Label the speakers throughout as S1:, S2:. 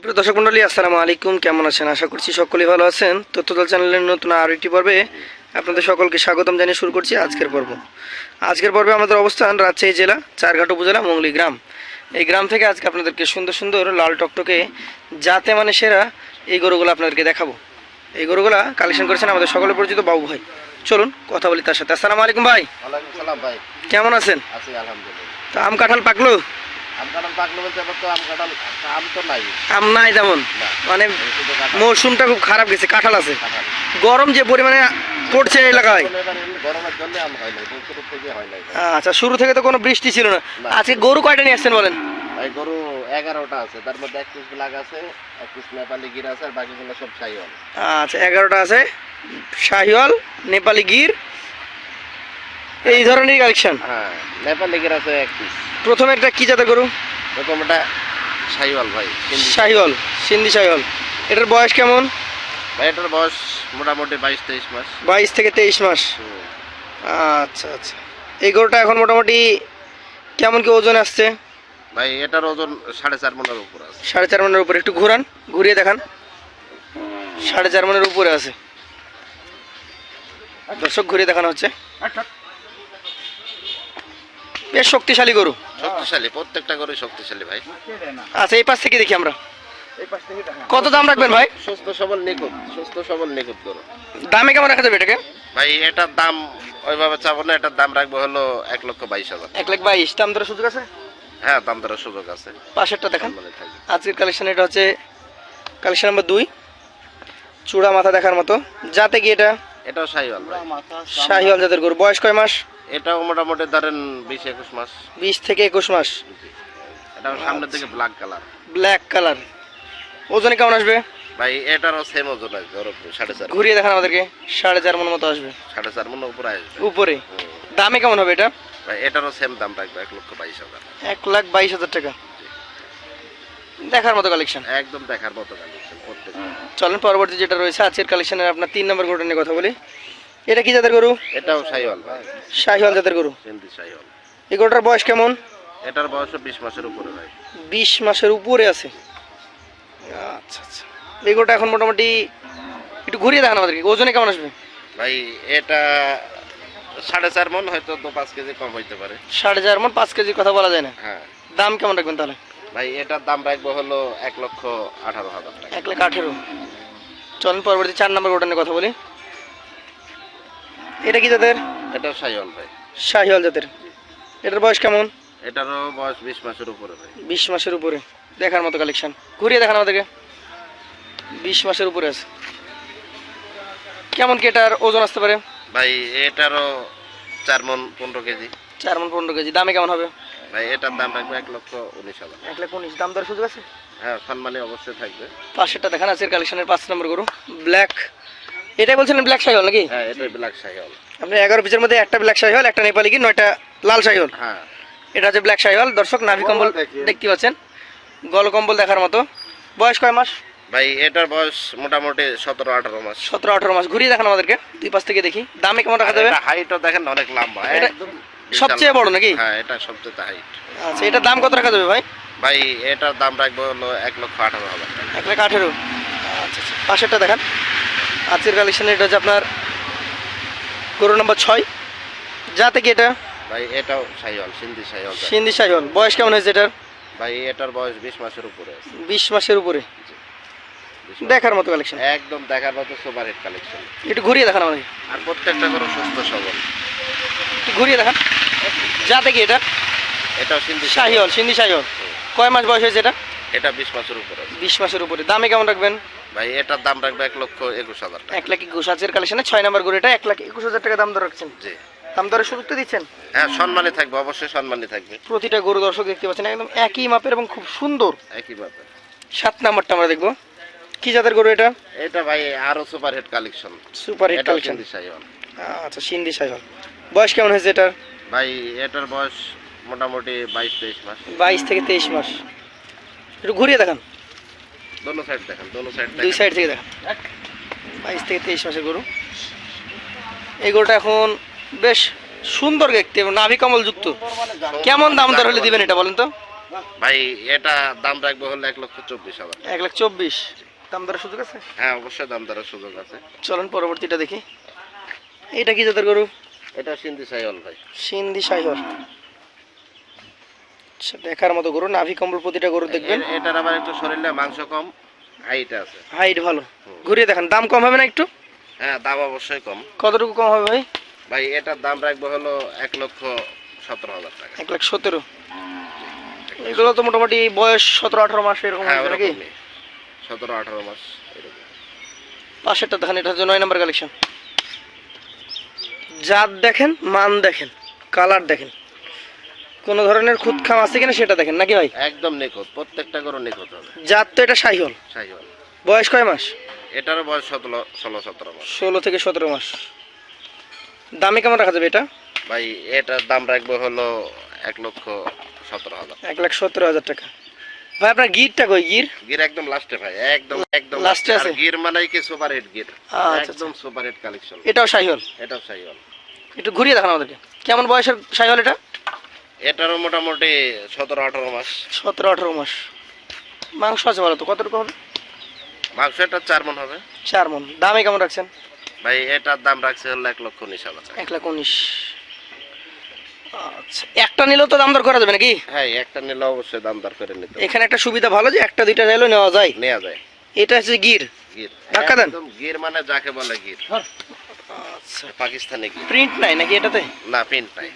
S1: সুপ্রিয় দর্শক মন্ডলী আসসালামু আলাইকুম। কেমন আছেন? আশা করছি সকলেই ভালো আছেন। তথ্যদল চ্যানেলের নতুন আরও একটি পর্বে আপনাদের সকলকে স্বাগতম জানিয়ে শুরু করছি আজকের পর্ব। আজকের পর্বে আমাদের অবস্থান রাজশাহী জেলা চারঘাট উপজেলা মঙ্গলি গ্রাম। এই গ্রাম থেকে আজকে আপনাদেরকে সুন্দর সুন্দর লাল টকটকে যাতে মানে সেরা এই গরুগুলো আপনাদেরকে দেখাবো। এই গরুগুলা কালেকশন করেছেন আমাদের সকলের পরিচিত বাবু ভাই। চলুন কথা বলি তার সাথে। আসসালামু আলাইকুম ভাই।
S2: ভাই।
S1: কেমন আছেন?
S2: আছি আলহামদুলিল্লাহ।
S1: তা আম কাঁঠাল পাকলো?
S2: আম কাঁঠাল পাকলো বলতে এবার তো আম কাঁঠাল আম তো নাই।
S1: আম নাই তেমন। মানে মৌসুমটা খুব খারাপ গেছে কাঁঠাল আছে। গরম যে পরিমাণে পড়ছে এলাকায়।
S2: এখন এবার এমনি গরমের জন্য আম নাই বছর থেকে নাই।
S1: আচ্ছা শুরু থেকে তো কোনো বৃষ্টি ছিল না। আজকে গরু কয়টা নিয়ে আসছেন বলেন?
S2: গরু এগারোটা আছে তার মধ্যে এক পিস আছে এক পিস নেপালি গির আছে আর বাকিগুলো সব সাইওয়াল
S1: আচ্ছা এগারোটা আছে শাহিওয়াল নেপালি গির এই ধরনের কালেকশন
S2: হ্যাঁ নেপালি গির আছে এক পিস।
S1: প্রথমে একটা কি জাতের গরু?
S2: প্রথম এটা সাইওয়াল ভাই
S1: শাহিওয়াল সিন্ধি শাহিওয়াল। এটার বয়স কেমন?
S2: ভাই এটার বয়স মোটামুটি বাইশ তেইশ মাস।
S1: বাইশ থেকে তেইশ মাস। আচ্ছা আচ্ছা। এই গরুটা এখন মোটামুটি কেমন কি ওজন আসছে?
S2: ভাই এটার ওজন সাড়ে চার মনের উপর আছে।
S1: সাড়ে চার মনের উপরে। একটু ঘুরান ঘুরিয়ে দেখান। সাড়ে চার মনের উপরে আছে। দর্শক ঘুরিয়ে দেখানো হচ্ছে। বেশ শক্তিশালী গরু।
S2: শক্তিশালী প্রত্যেকটা গরু শক্তিশালী ভাই।
S1: আচ্ছা এই পাশ থেকে দেখি আমরা। কত দাম রাখবেন ভাই?
S2: সুস্থ সবল নিখুঁত সুস্থ সবল নিখুঁত গরু।
S1: দামে কেমন রাখা যাবে এটাকে?
S2: ভাই এটার দাম ওইভাবে চাবো না এটার দাম রাখব হলো এক লক্ষ বাইশ হাজার।
S1: এক লাখ বাইশ দাম ধরে সুযোগ আছে?
S2: হ্যাঁ দাম দেওয়ার সুযোগ আছে।
S1: পাশেরটা দেখান। আজকের কালেকশন এটা হচ্ছে কালেকশন নাম্বার দুই। চূড়া মাথা দেখার মতো। যাতে কি এটা
S2: এটাও ভাই।
S1: শাহিওয়াল জাতের গরু। বয়স কয় মাস?
S2: এটাও মোটামুটি ধরেন বিশ একুশ মাস।
S1: বিশ থেকে একুশ মাস।
S2: এটাও সামনের দিকে ব্ল্যাক কালার
S1: ব্ল্যাক কালার ওজনে কেমন আসবে?
S2: ভাই এটারও সেম ওজন ওর সাড়ে চার
S1: ঘুরিয়ে দেখান আমাদেরকে। সাড়ে চার মন মতো আসবে।
S2: সাড়ে চার মনে উপরে আসবে।
S1: উপরে? দামে কেমন হবে এটা?
S2: ভাই এটারও সেম দাম রাখবে এক লক্ষ বাইশ হাজার।
S1: এক লাখ বাইশ হাজার টাকা। দেখার মতো কালেকশন
S2: একদম দেখার মতো কালেকশন
S1: চলেন পরবর্তী যেটা রয়েছে আজকের কালেকশনের আপনার তিন নম্বর গরুটা নিয়ে কথা বলি। এটা কি জাতের গরু?
S2: এটাও সাইওয়াল ভাই।
S1: শাহিওয়াল জাতের গরু?
S2: সিন্ধি
S1: এই গরুটার বয়স কেমন?
S2: এটার বয়স বিশ মাসের উপরে ভাই।
S1: বিশ মাসের উপরে আছে। আচ্ছা আচ্ছা। এই গরুটা এখন মোটামুটি একটু ঘুরিয়ে দেখান আমাদেরকে ওজনে কেমন আসবে?
S2: ভাই এটা সাড়ে চার মন হয়তো দু পাঁচ কেজি কম হইতে পারে।
S1: সাড়ে চার মন পাঁচ কেজির কথা বলা যায় না।
S2: হ্যাঁ।
S1: দাম কেমন রাখবেন তাহলে?
S2: ভাই এটার দাম রাখব হলো এক লক্ষ আঠারো হাজার টাকা।
S1: এক লাখ আঠেরো। চলেন পরবর্তী চার নম্বর নিয়ে কথা বলি। এটা কি জাতের?
S2: এটাও সাইওয়াল ভাই।
S1: শাহিওয়াল জাতের। এটার বয়স কেমন?
S2: এটারও বয়স বিশ মাসের উপরে ভাই।
S1: বিশ মাসের উপরে। দেখার মতো কালেকশন ঘুরিয়ে দেখান আমাদেরকে। বিশ মাসের উপরে আছে। কেমন কি এটার ওজন আসতে পারে?
S2: ভাই এটারও চার মন পনেরো কেজি।
S1: চার মন পনেরো কেজি। দামে কেমন হবে?
S2: ভাই এটার দাম রাখব এক লক্ষ উনিশ হাজার।
S1: এক লাখ উনিশ দাম দর সুযোগ আছে?
S2: হ্যাঁ সম্মানে অবশ্যই থাকবে।
S1: পাশেরটা দেখান আছে কালেকশনের পাঁচ নম্বর গরু ব্ল্যাক এটাই বলছিলেন ব্ল্যাক শাহিওয়াল নাকি?
S2: হ্যাঁ এটাই ব্ল্যাক
S1: আপনি এগারো পিসের মধ্যে একটা ব্ল্যাক শাহিওয়াল একটা নেপালি কি নয়টা লাল শাহিওয়াল
S2: হ্যাঁ।
S1: এটা হচ্ছে ব্ল্যাক শাহিওয়াল দর্শক নাভি কম্বল দেখতে পাচ্ছেন গল কম্বল দেখার মতো। বয়স কয় মাস?
S2: ভাই এটার বয়স মোটামুটি সতেরো আঠারো মাস।
S1: সতেরো আঠারো মাস। ঘুরিয়ে দেখান আমাদেরকে দুই পাশ থেকে দেখি। দামে কেমন রাখা যাবে?
S2: হাইটও দেখেন অনেক লম্বা। একদম
S1: সবচেয়ে বড় নাকি?
S2: হ্যাঁ এটা সবচেয়ে হাইট
S1: আচ্ছা এটার দাম কত রাখা যাবে ভাই?
S2: ভাই এটার দাম রাখব হলো এক লক্ষ আঠারো হাজার
S1: এক লাখ আঠেরো? আচ্ছা আচ্ছা। পাশেরটা দেখান। আজকের কালেকশনে এটা হচ্ছে আপনার গরু নম্বর ছয়। যাতে কি এটা?
S2: ভাই এটাও সাইওয়াল সিন্ধি সাইওয়াল
S1: সিন্ধি শাহিওয়াল বয়স কেমন হয়েছে এটার?
S2: ভাই এটার বয়স বিশ মাসের উপরে আছে।
S1: বিশ মাসের উপরে? দেখার মতো কালেকশন?
S2: একদম দেখার মতো সুপার হিট কালেকশন।
S1: একটু ঘুরিয়ে দেখান আমাকে
S2: আর প্রত্যেকটা করে সুস্থ সবল।
S1: একটু ঘুরিয়ে দেখান। যাতে কি এটা?
S2: এটাও সিন্ধি
S1: শাহিওয়াল সিন্ধি শাহিওয়াল। কয় মাস বয়স হয়েছে এটা?
S2: এটা বিশ মাসের উপরে
S1: বিশ মাসের উপরে। দামে কেমন রাখবেন?
S2: ভাই এটার দাম রাখবে এক লক্ষ একুশ হাজার
S1: এক লাখ একুশ আজকের কালেকশনে ছয় নম্বর গরু এটা এক লাখ একুশ হাজার টাকা দাম দর রাখছেন?
S2: জি।
S1: দাম দরে সুযোগ তো দিচ্ছেন?
S2: হ্যাঁ সম্মানী থাকবে অবশ্যই সম্মানী থাকবে।
S1: প্রতিটা গরু দর্শক দেখতে পাচ্ছেন একদম একই মাপের এবং খুব সুন্দর।
S2: একই ব্যাপার
S1: সাত নাম্বারটা আমরা দেখব। কি জাতের গরু এটা?
S2: এটা ভাই আরও super hit collection
S1: super hit collection আচ্ছা সিন্ধি সাইহল বয়স কেমন হয়েছে এটার?
S2: ভাই এটার বয়স মোটামুটি বাইশ তেইশ মাস।
S1: বাইশ থেকে তেইশ মাস। একটু ঘুরিয়ে দেখান।
S2: দোনো সাইড দেখেন দোনো সাইড
S1: দুই সাইড থেকে দেখান। বাইশ থেকে তেইশ মাসের গরু। এই গরুটা এখন বেশ সুন্দর দেখতে নাভি কমল যুক্ত। কেমন দাম দর হলে দিবেন এটা বলেন তো?
S2: ভাই এটা দাম রাখব হলো এক লক্ষ চব্বিশ হাজার।
S1: এক লাখ চব্বিশ। দাম দরের সুযোগ আছে?
S2: হ্যাঁ অবশ্যই দাম দরের সুযোগ আছে।
S1: চলেন পরবর্তীটা দেখি। এটা কি জাতের গরু?
S2: এটা সিন্ধি সাইল ভাই।
S1: সিন্ধি সাইহর আচ্ছা, দেখার মতো গরু নাভি কম্বল প্রতিটা গরু দেখবেন?
S2: এটার আবার একটু শরীরে মাংস কম হাইট আছে।
S1: হাইট ভালো। ঘুরিয়ে দেখেন দাম কম হবে না একটু?
S2: হ্যাঁ দাম অবশ্যই কম।
S1: কতটুকু কম হবে ভাই?
S2: ভাই এটার দাম রাখব হলো এক লক্ষ সতেরো হাজার টাকা।
S1: এক লাখ সতেরো। এগুলো তো মোটামুটি বয়স সতেরো আঠারো মাস এরকম
S2: হ্যাঁ
S1: নাকি?
S2: সতেরো আঠারো মাস এরকম।
S1: পাশেরটা দেখেন এটা হচ্ছে নয় নাম্বার কালেকশন জাত দেখেন মান দেখেন কালার দেখেন। কোন ধরনের খুদ খাম আছে কিনা সেটা দেখেন নাকি ভাই?
S2: একদম নিখুঁত প্রত্যেকটা গরু নিখুঁত হবে।
S1: জাত তো এটা সাইহল।
S2: সাইওয়াল
S1: বয়স কয় মাস?
S2: এটারও বয়স সতেরো ষোলো সতেরো মাস।
S1: ষোলো থেকে সতেরো মাস। দামে কেমন রাখা যাবে এটা?
S2: ভাই এটার দাম রাখব হলো এক লক্ষ সতেরো হাজার।
S1: এক লাখ সতেরো হাজার টাকা। ভাই আপনার গিরটা কই? গির?
S2: গির একদম লাস্টে ভাই একদম একদম লাস্টে
S1: আছে?
S2: গির মানে কি সুপার হিট গির?
S1: আচ্ছা,
S2: একদম সুপার হিট কালেকশন
S1: এটাও সাইহল?
S2: এটাও সাইওয়াল
S1: একটু ঘুরিয়ে দেখান আমাদেরকে। কেমন বয়সের সাইহল এটা?
S2: এটারও মোটামুটি সতেরো আঠারো মাস।
S1: সতেরো আঠারো মাস। মাংস আছে ভালো তো কতটুকু হবে?
S2: মাংস এটা চার মন হবে।
S1: চার মন দামে কেমন রাখছেন?
S2: ভাই এটার দাম রাখছে হলো এক লক্ষ উনিশ হাজার
S1: এক লাখ উনিশ। আচ্ছা একটা নিলেও তো দাম দর করা যাবে নাকি?
S2: হ্যাঁ একটা নিলে অবশ্যই দাম দর করে নিতে
S1: এখানে একটা সুবিধা ভালো যে একটা দুইটা চাইলেও নেওয়া যায়?
S2: নেওয়া যায়।
S1: এটা হচ্ছে গির।
S2: গির।
S1: ধাক্কা দেন।
S2: গির মানে যাকে বলে গির।
S1: আচ্ছা
S2: পাকিস্তানি
S1: প্রিন্ট নাই নাকি এটাতে?
S2: না প্রিন্ট নাই।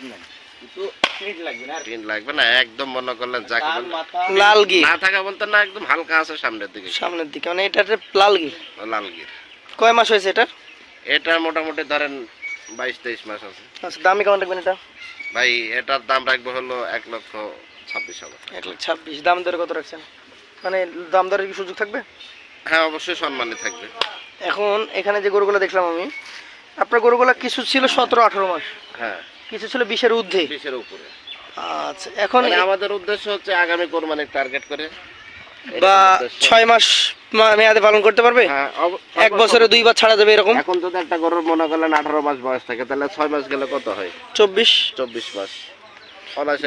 S2: প্রিন্ট লাগবে না একদম মনে করলেন যাকে
S1: লাল গির।
S2: না থাকা বলতে না একদম হালকা আছে সামনের দিকে।
S1: সামনের দিকে মানে এটাতে লাল গির।
S2: লাল গির।
S1: কয় মাস হয়েছে এটা
S2: এটা মোটামুটি ধরেন বাইশ তেইশ মাস আছে।
S1: আচ্ছা দামে কেমন রাখবেন এটা?
S2: ভাই এটার দাম রাখব হলো এক লক্ষ ছাব্বিশ হাজার।
S1: এক ছাব্বিশ। দাম দরে কত রাখছেন? মানে দাম দরের কি সুযোগ থাকবে?
S2: হ্যাঁ অবশ্যই সম্মানে থাকবে।
S1: এখন এখানে যে গরুগুলো দেখলাম আমি আপনার গরুগুলো কিছু ছিল সতেরো আঠারো মাস?
S2: হ্যাঁ।
S1: কিছু ছিল বিশের ঊর্ধ্বে?
S2: বিশের উপরে।
S1: আচ্ছা এখন
S2: মানে আমাদের উদ্দেশ্য হচ্ছে আগামী কোরবানির টার্গেট করে।
S1: বা ছয় মাস মেয়াদে পালন করতে পারবে?
S2: হ্যাঁ,
S1: এক বছরে দুইবার ছাড়া যাবে এরকম?
S2: এখন যদি একটা গরুর মনে করলেন আঠারো মাস বয়স থাকে তাহলে ছয় মাস গেলে কত হয়?
S1: চব্বিশ?
S2: চব্বিশ মাস।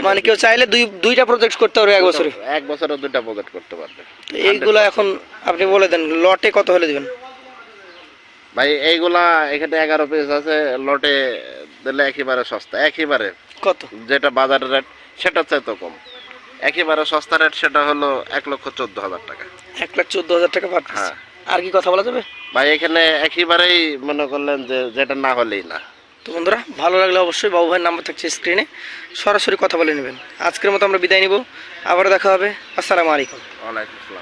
S1: মানে কেউ চাইলে দুই দুইটা প্রজেক্ট করতে পারবে এক বছরে।
S2: এক বছরে দুইটা পকেট করতে পারবে।
S1: এইগুলো এখন আপনি বলে দেন লটে কত হলে দিবেন?
S2: ভাই এইগুলা এখানে এগারো পিস আছে লটে দিলে একেবারে সস্তা। একেবারে
S1: কত?
S2: যেটা বাজারের রেট সেটা চাইতে কম। একেবারে সস্তা রেট সেটা হলো এক লক্ষ চোদ্দ হাজার টাকা।
S1: এক লাখ চোদ্দ হাজার টাকা পার piece।
S2: হ্যাঁ।
S1: আর কি কথা বলা যাবে?
S2: ভাই এখানে একেবারেই মনে করলেন যে যেটা না হলেই না।
S1: তো বন্ধুরা ভালো লাগলে অবশ্যই বাবু ভাইয়ের নাম্বার থাকছে স্ক্রিনে সরাসরি কথা বলে নেবেন। আজকের মতো আমরা বিদায় নিব। আবার দেখা হবে। আসসালামু আলাইকুম।
S2: ওয়ালাইকুম আসসালাম।